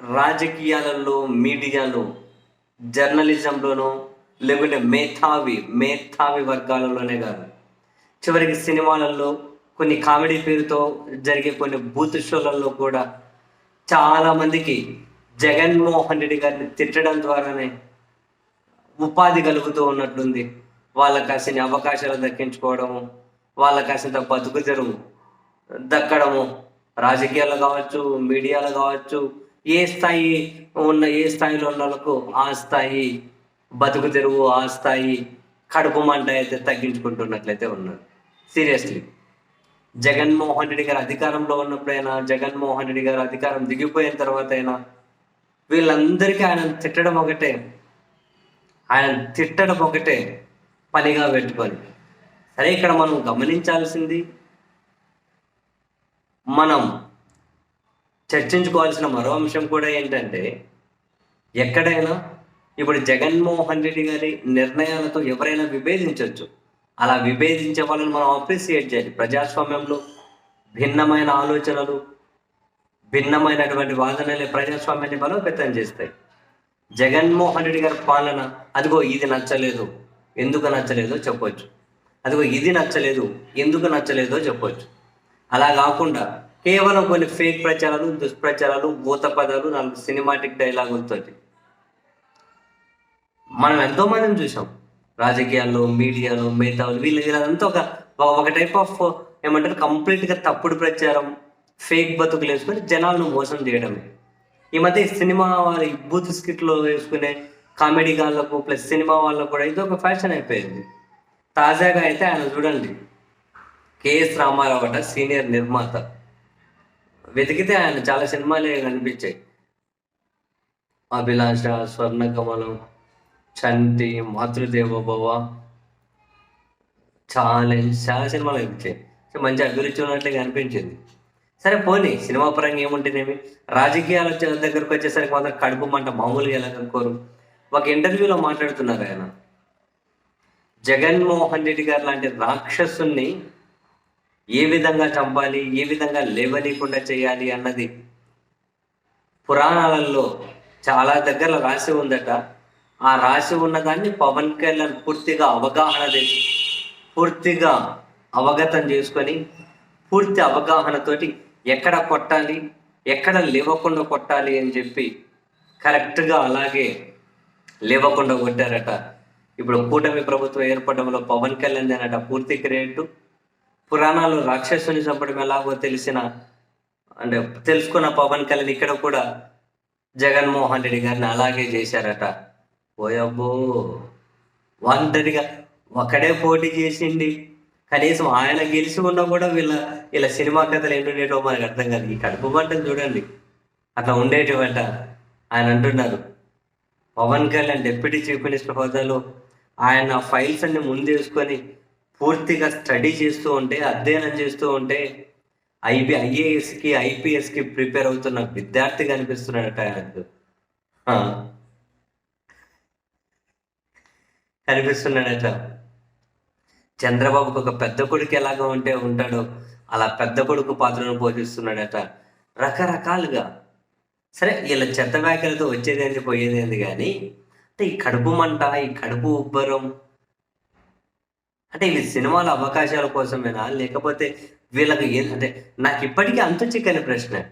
రాజకీయాలలో మీడియాలో జర్నలిజంలోనూ లేకుంటే మేధావి మేధావి వర్గాలలోనే కాదు. చివరికి సినిమాలలో కొన్ని కామెడీ పేరుతో జరిగే కొన్ని బూత్ షోలలో కూడా చాలా మందికి జగన్మోహన్ రెడ్డి గారిని తిట్టడం ద్వారానే ఉపాధి కలుగుతూ ఉన్నట్లుంది. వాళ్ళకి కాసిన అవకాశాలు దక్కించుకోవడము వాళ్ళకి కాసింత బతుకు తెరువు దక్కడము రాజకీయాలు కావచ్చు మీడియాలో కావచ్చు ఏ స్థాయి ఉన్న ఏ స్థాయిలో ఉన్న వాళ్ళకు ఆ స్థాయి బతుకు తెరువు ఆ స్థాయి కడుపు మంట అయితే తగ్గించుకుంటున్నట్లయితే ఉన్నారు. సీరియస్లీ జగన్మోహన్ రెడ్డి గారు అధికారంలో ఉన్నప్పుడైనా జగన్మోహన్ రెడ్డి గారు అధికారం దిగిపోయిన తర్వాత అయినా వీళ్ళందరికీ ఆయన తిట్టడం ఒకటే. ఆయన తిట్టడం ఒకటే పనిగా పెట్టుకొని. సరే ఇక్కడ మనం గమనించాల్సింది మనం చర్చించుకోవాల్సిన మరో అంశం కూడా ఏంటంటే ఎక్కడైనా ఇప్పుడు జగన్మోహన్ రెడ్డి గారి నిర్ణయాలతో ఎవరైనా విభేదించవచ్చు అలా విభేదించే వాళ్ళని మనం అప్రిసియేట్ చేయాలి. ప్రజాస్వామ్యంలో భిన్నమైన ఆలోచనలు భిన్నమైనటువంటి వాదనలే ప్రజాస్వామ్యాన్ని బలోపేతం చేస్తాయి. జగన్మోహన్ రెడ్డి గారి పాలన అదిగో ఇది నచ్చలేదు ఎందుకు నచ్చలేదో చెప్పొచ్చు. అదిగో ఇది నచ్చలేదు ఎందుకు నచ్చలేదో చెప్పొచ్చు. అలా కాకుండా కేవలం కొన్ని ఫేక్ ప్రచారాలు దుష్ప్రచారాలు భూత పదాలు నాలుగు సినిమాటిక్ డైలాగులతో మనం ఎంతో మందిని చూసాం రాజకీయాల్లో మీడియాలో మేధావులు వీళ్ళు వీళ్ళంతా ఒక ఒక టైప్ ఆఫ్ ఏమంటారు కంప్లీట్గా తప్పుడు ప్రచారం ఫేక్ బతుకులు వేసుకొని జనాలను మోసం చేయడమే. ఈ మధ్య సినిమా వాళ్ళ ఈ బూత్ స్కిట్లో వేసుకునే కామెడీ గాళ్ళకు ప్లస్ సినిమా వాళ్ళకు కూడా ఇది ఒక ఫ్యాషన్ అయిపోయింది. తాజాగా అయితే ఆయన చూడండి. కేఎస్ రామారావు అట సీనియర్ నిర్మాత. వెతికితే ఆయన చాలా సినిమాలే కనిపించాయి. అభిలాష స్వర్ణ కమలం చంటి మాతృదేవోభవ చాలా చాలా సినిమాలు కనిపించాయి. మంచి అభిరుచి ఉన్నట్లే కనిపించింది. సరే పోనీ సినిమా పరంగా ఏముంటేనేమి రాజకీయాల దగ్గరకు వచ్చేసరికి మాత్రం కడుపు మంట మామూలుగా ఎలా కనుక్కోరు? ఒక ఇంటర్వ్యూలో మాట్లాడుతున్నారు ఆయన. జగన్మోహన్ రెడ్డి గారు లాంటి రాక్షసుని ఏ విధంగా చంపాలి ఏ విధంగా లేవనీయకుండా చేయాలి అన్నది పురాణాలలో చాలా దగ్గర రాసి ఉందట. ఆ రాసి ఉన్నదాన్ని పవన్ కళ్యాణ్ పూర్తిగా అవగాహన తెచ్చి పూర్తిగా అవగతం చేసుకొని పూర్తి అవగాహనతోటి ఎక్కడ కొట్టాలి ఎక్కడ లేవకుండా కొట్టాలి అని చెప్పి కరెక్ట్గా అలాగే లేవకుండా కొట్టారట. ఇప్పుడు కూటమి ప్రభుత్వం ఏర్పడంలో పవన్ కళ్యాణ్ అనట పూర్తి క్రెడిట్ పురాణాలు రాక్షసుని చంపడం ఎలాగో తెలిసిన అంటే తెలుసుకున్న పవన్ కళ్యాణ్ ఇక్కడ కూడా జగన్మోహన్ రెడ్డి గారిని అలాగే చేశారట. ఓయబ్బో ఒంటరిగా ఒకడే పోటీ చేసిండి కనీసం ఆయన గెలిచి ఉన్నా కూడా వీళ్ళ ఇలా సినిమా కథలు ఏంటో మనకు అర్థం కాదు. ఈ కడుపు మంటలు చూడండి. అట్లా ఉండేటివంట. ఆయన అంటున్నారు Pawan Kalyan deputy chief minister హోదాలో ఆయన ఫైల్స్ అన్ని ముందేసుకొని పూర్తిగా స్టడీ చేస్తూ ఉంటే అధ్యయనం చేస్తూ ఉంటే ఐబి ఐఏఎస్కి ఐపీఎస్కి ప్రిపేర్ అవుతున్న విద్యార్థి కనిపిస్తున్నాడట ఆయనకు కనిపిస్తున్నాడట. చంద్రబాబుకు ఒక పెద్ద కొడుకు ఎలాగ ఉంటే ఉంటాడో అలా పెద్ద కొడుకు పాత్రను పోషిస్తున్నాడట. రకరకాలుగా. సరే వీళ్ళ చెత్త వ్యాఖ్యలతో వచ్చేదేంది పోయేదేంది కానీ అంటే ఈ కడుపు మంట ఈ కడుపు ఉబ్బరం అంటే వీళ్ళు సినిమాల అవకాశాల కోసమేనా? లేకపోతే వీళ్ళకి ఏం అంటే నాకు ఇప్పటికీ అంత చిక్కని ప్రశ్న.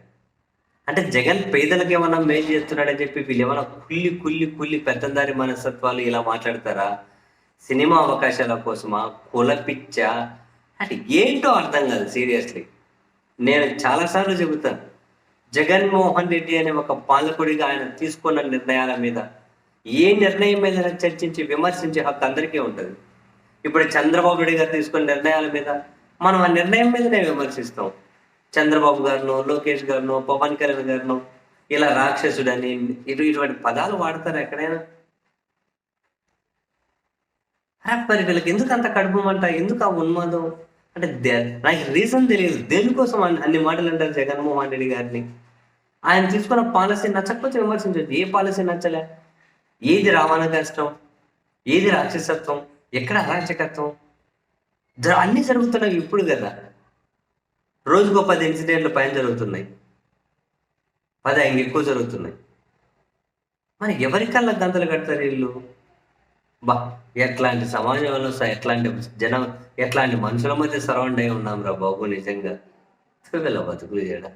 అంటే జగన్ పేదలకు ఏమన్నా మేలు చేస్తున్నాడని చెప్పి వీళ్ళు ఏమైనా కుల్లి కుల్లి కుల్లి పెద్దందారి మనస్తత్వాలు ఇలా మాట్లాడతారా? సినిమా అవకాశాల కోసమా? కులపిచ్చా అంటే ఏంటో అర్థం కాదు సీరియస్లీ. నేను చాలాసార్లు చెబుతాను జగన్మోహన్ రెడ్డి అనే ఒక పాలకుడిగా ఆయన తీసుకున్న నిర్ణయాల మీద ఏ నిర్ణయం మీద చర్చించి విమర్శించే హక్కు అందరికీ ఉంటుంది. ఇప్పుడు చంద్రబాబు నాయుడు గారు తీసుకున్న నిర్ణయాల మీద మనం ఆ నిర్ణయం మీదనే విమర్శిస్తాం. చంద్రబాబు గారినో లోకేష్ గారినో పవన్ కళ్యాణ్ గారినో ఇలా రాక్షసుడని ఇటు ఇటువంటి పదాలు వాడతారు ఎక్కడైనా? మరి వీళ్ళకి ఎందుకు అంత కడుపు మంట? ఎందుకు ఆ ఉన్మాదం? అంటే నాకు రీజన్ తెలియదు. దేనికోసం అన్ని అన్ని మాటలు అంటారు జగన్మోహన్ రెడ్డి గారిని? ఆయన తీసుకున్న పాలసీ నచ్చకపోతే విమర్శించవచ్చు ఏ పాలసీ నచ్చలే? ఏది రావణ కష్టం ఏది రాక్షసత్వం? ఎక్కడ అరాచకత్వం? అన్నీ జరుగుతున్నాయి ఇప్పుడు కదా. రోజుకో పది ఇన్సిడెంట్లు పైన జరుగుతున్నాయి. పది ఆయన ఎక్కువ జరుగుతున్నాయి. మరి ఎవరికల్లా గంతలు కడతారు వీళ్ళు? బా ఎట్లాంటి సమాజంలో స- ఎట్లాంటి జనం ఎట్లాంటి మనుషుల మధ్య సరౌండ్ అయి ఉన్నాం రా బాబు నిజంగా. వీళ్ళ బతుకులు చేయడం